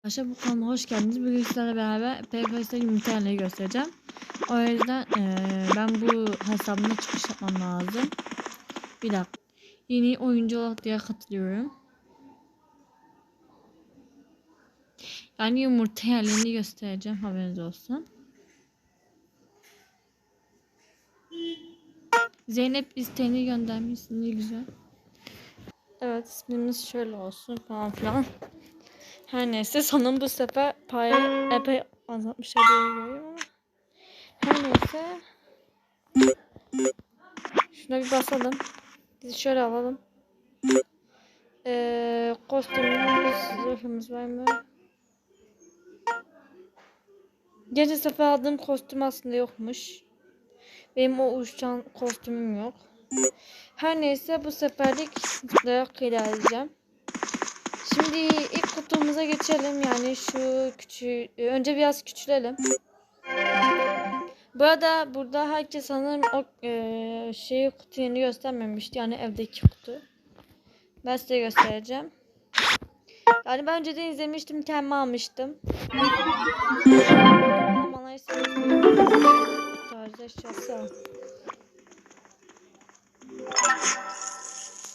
Arkadaşlar bu kanalıma hoş geldiniz. Bugün sizlerle beraber PKS'de yumurtalarını göstereceğim. O yüzden eee, ben bu hesabımda çıkış yapmam lazım. Bir dakika. Yeni oyuncu olarak diye katılıyorum. Yani yumurta yerlerini göstereceğim. Haberiniz olsun. Zeynep isteğini göndermiş. Ne güzel. Evet ismimiz şöyle olsun falan filan. Her neyse sanırım bu sefer payı epey azaltmışlar diye görüyorum ama. Her neyse. Şuna bir basalım. Biz şöyle alalım. Ee, kostümümüz, zırhımız var mı? Geçen sefer aldığım kostüm aslında yokmuş. Benim o uçan kostümüm yok. Her neyse bu seferlik dayak ilerleyeceğim. Şimdi ilk kutumuza geçelim. Yani şu küçüğü önce biraz küçülelim. Bu arada burada herkes sanırım o e, şeyi kutu yeni göstermemişti. Yani evdeki kutu. Ben size göstereceğim. Yani ben önceden izlemiştim. Kendime almıştım. Eşyası al.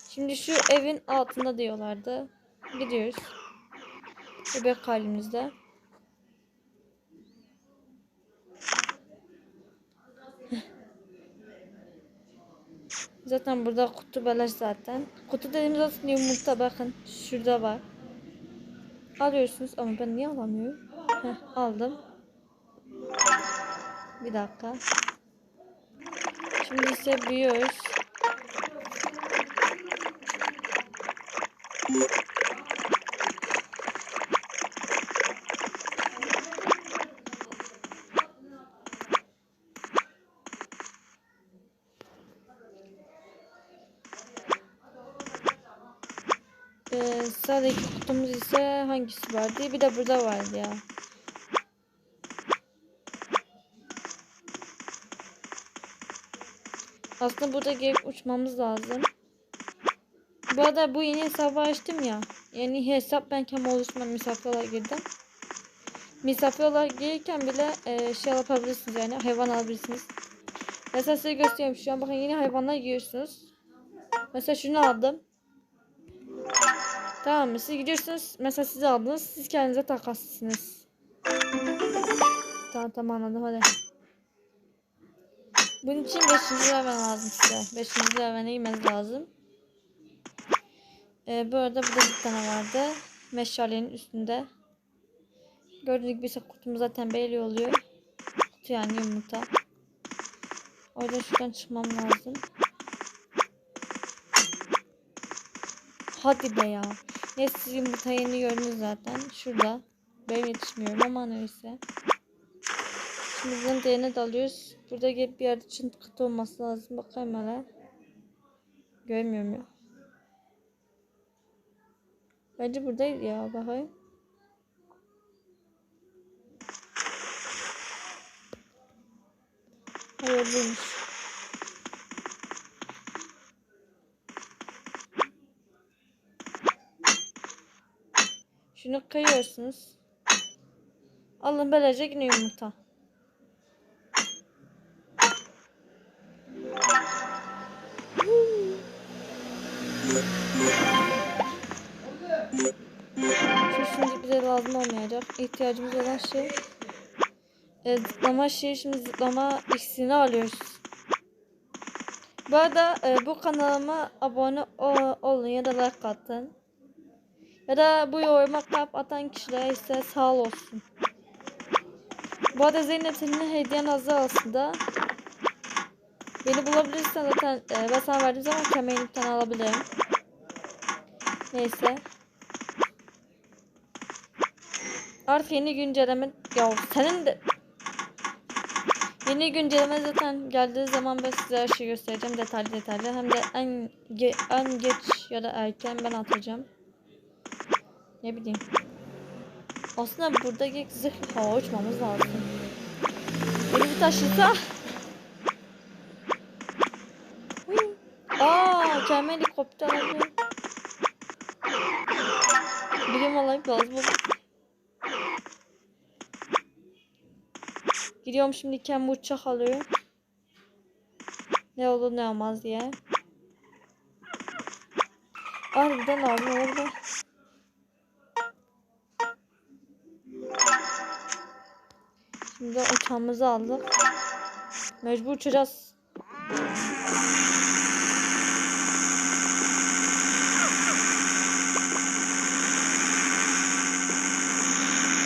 Şimdi şu evin altında diyorlardı. Gidiyoruz. Bebek halimizde. zaten burada kutu beleş zaten. Kutu dediğimiz aslında yumurta bakın. Şurada var. Alıyorsunuz ama ben niye alamıyorum? Heh, aldım. Bir dakika. Şimdi ise büyüyoruz. Ee, sıradaki kutumuz ise hangisi vardı? Bir de burada vardı ya. Aslında burada gelip uçmamız lazım. Bu arada bu yeni hesabı açtım ya. Yeni hesap ben kendi oluşma misafir olarak girdim. Misafir olarak gelirken bile e, şey yapabilirsiniz yani hayvan alabilirsiniz. Mesela size göstereyim şu an bakın yeni hayvanlar giriyorsunuz. Mesela şunu aldım. Tamam mı? Siz gidiyorsunuz. Mesela siz aldınız. Siz kendinize takaslısınız. Tamam tamam anladım hadi. Bunun için 5. level lazım size. 5. level'e girmeniz lazım. Ee, bu arada burada bir tane vardı. Meşalenin üstünde. Gördüğünüz gibi ise kutumuz zaten belli oluyor. Kutu yani yumurta. O yüzden şuradan çıkmam lazım. Hadi be ya. Neyse siz yumurta yeni gördünüz zaten. Şurada. Ben yetişmiyorum ama neyse. Şimdi bunun değerine dalıyoruz. Burada gelip bir yerde çıntı kutu olması lazım. Bakayım hele. Görmüyorum ya. Bence buradaydı ya. Bakayım. Hayır buymuş. Şunu kıyıyorsunuz. Alın böylece yine yumurta. Şimdi bize lazım olmayacak. İhtiyacımız olan şey e, zıplama şeyi şimdi zıplama ikisini alıyoruz. Bu arada e, bu kanalıma abone olun ya da like atın. Ya da bu yoruma kalp atan kişilere ise sağ ol olsun. Bu arada Zeynep senin hediyen hazır aslında. Beni bulabilirsen zaten e, ben sana verdiğim zaman kemerini bir alabilirim. Neyse. Artık yeni güncelleme ya senin de Yeni güncelleme zaten geldiği zaman ben size her şeyi göstereceğim detaylı detaylı. Hem de en, ge en geç ya da erken ben atacağım. Ne bileyim. Aslında buradaki zırhla uçmamız lazım. Beni bir taşısa. Aaa kendime helikopter alayım. Bilim alayım lazım. Gidiyorum şimdi kendi uçak alıyor. Ne olur ne olmaz diye. Aa buradan aldım orada. Şimdi uçağımızı aldık. Mecbur uçacağız.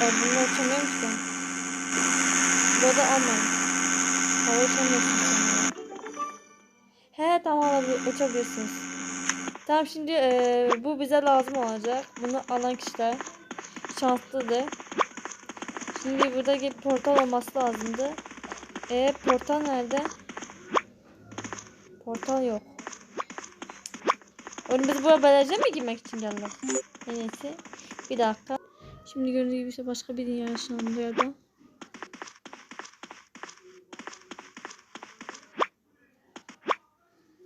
Evet, bunu uçamıyorum ki ben. Burada almayın. Hava uçamıyorsun sen. He tamam abi uçabilirsiniz. Tamam şimdi eee, bu bize lazım olacak. Bunu alan kişiler şanslıdır. Şimdi buradaki portal olması lazımdı. E portal nerede? Portal yok. Oğlum biz buraya beleje mi girmek için geldik? İyisi. Bir dakika. Şimdi gördüğünüz gibi işte başka bir dünya yaşandı bu yerde.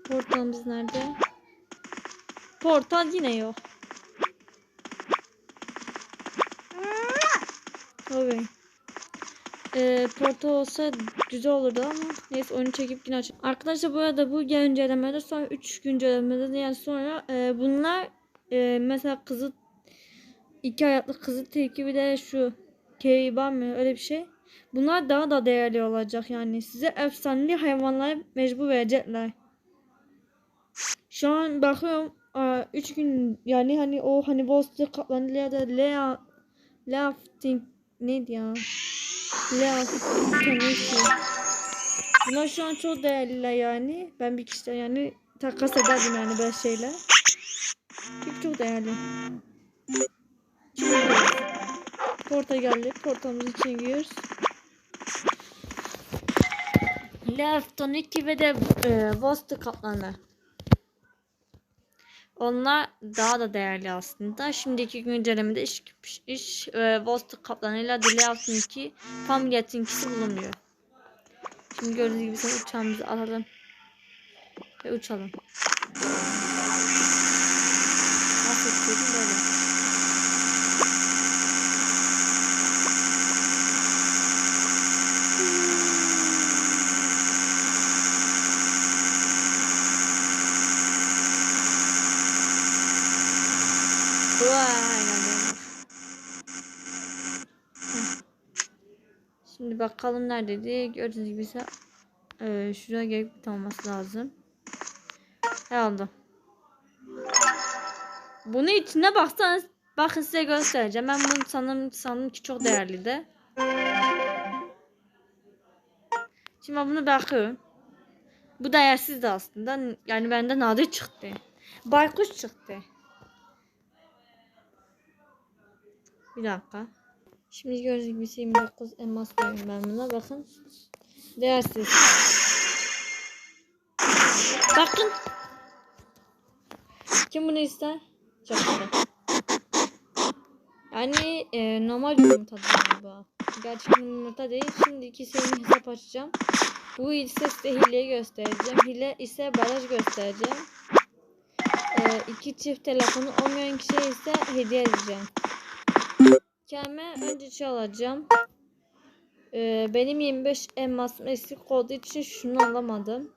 Portalımız nerede? Portal yine yok. Tabii. Ee, portal olsa güzel olurdu ama neyse oyunu çekip yine açalım. Arkadaşlar bu arada bu güncellemede sonra 3 güncellemede yani sonra e, bunlar e, mesela kızı iki ayaklı kızı tilki bir de şu keyban mı öyle bir şey. Bunlar daha da değerli olacak yani. Size efsanevi hayvanları mecbur verecekler. Şu an bakıyorum 3 gün yani hani o hani Wall kaplanı ya da Lea Lafting neydi ya? Lafting neydi? Bunlar şu an çok değerliler yani. Ben bir kişiden yani takas ederdim yani böyle şeyler. Çünkü çok değerli. Şimdi porta geldi. Portamız için giriyoruz. Lafton 2 ve de e, Vostu kaplanı. Onlar daha da değerli aslında. Şimdiki güncellemede iş, iş e, Vostok kaplanıyla Dileaf'ın 2 Familiyat'ın ikisi bulunmuyor. Şimdi gördüğünüz gibi sen uçağımızı alalım. Ve uçalım. Geldi. Heh. Şimdi bakalım neredeydi. Gördüğünüz gibi ise e, şuraya gelip bit olması lazım. Herhalde. Bunu içine baksanız bakın size göstereceğim. Ben bunu sanırım sanırım ki çok değerli de. Şimdi ben bunu bakıyorum. Bu değersiz de aslında. Yani benden nadir çıktı. Baykuş çıktı. Bir dakika. Şimdi gördüğünüz gibi 29 elmas koyuyorum ben buna. Bakın. Değersiz. Bakın. Kim bunu ister? Çok. Yani e, normal yumurta bu. Gerçek yumurta değil. Şimdi ikisini hesap açacağım. Bu ise size hileyi göstereceğim. Hile ise baraj göstereceğim. E, iki çift telefonu olmayan kişiye ise hediye edeceğim. Kendime önce şey alacağım. Ee, benim 25 elmasım eksik olduğu için şunu alamadım.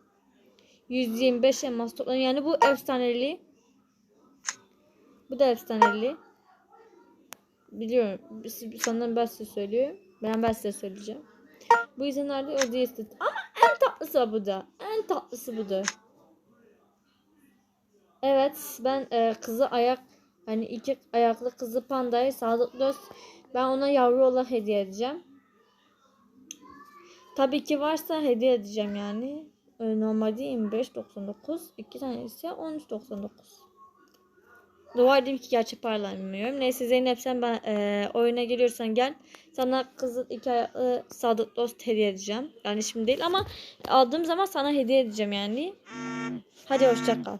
125 elmas toplam. Yani bu efsaneli. Bu da efsaneli. Biliyorum. Sanırım ben size söylüyorum. Ben ben size söyleyeceğim. Bu yüzden nerede o diye Ama en tatlısı bu da. En tatlısı bu da. Evet ben e, kızı ayak Hani iki ayaklı kızı pandayı Sadık Dost ben ona yavru olarak hediye edeceğim. Tabii ki varsa hediye edeceğim yani. Ee, normalde 25.99. iki tane ise 13.99. Dua edeyim ki gerçek parlamıyorum. Neyse Zeynep sen ben e, oyuna geliyorsan gel. Sana kızıl iki ayaklı Sadık Dost hediye edeceğim. Yani şimdi değil ama aldığım zaman sana hediye edeceğim yani. Hadi hoşça kal.